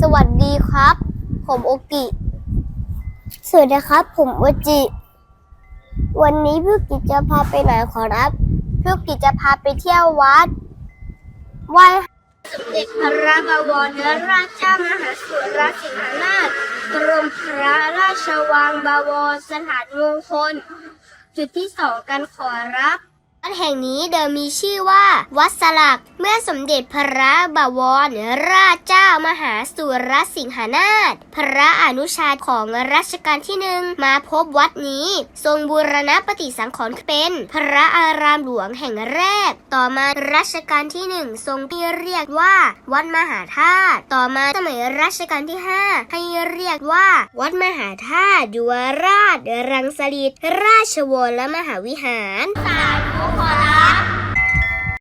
สวัสดีครับ ผมโอกิ สวัสดีครับ ผมโอจิ วันนี้พี่กิจจะพาไปไหนขอรับพี่กิจจะพาไปเที่ยววัดไหว้สมเด็จพระบวรราชามหาสุรสิงหนาถกรมพระราชวังบวรสถานมงคลจุดที่สองกันขอรับ แห่งนี้เดิมมีชื่อว่า วัดสลัก เมื่อสมเด็จพระบวรราชเจ้ามหาสุรสิงหนาถพระอนุชาของรัชกาลที่หนึ่งมาพบวัดนี้ ทรงบูรณะปฏิสังขรณ์เป็น พระอารามหลวงแห่งแรก ต่อมารัชกาลที่หนึ่งทรงเรียกว่า วัดมหาธาตุต่อมาสมัยรัชกาลที่ห้าให้เรียกว่า วัดมหาธาตุยวราช รังสฤษราชวรมหาวิหารสาธุ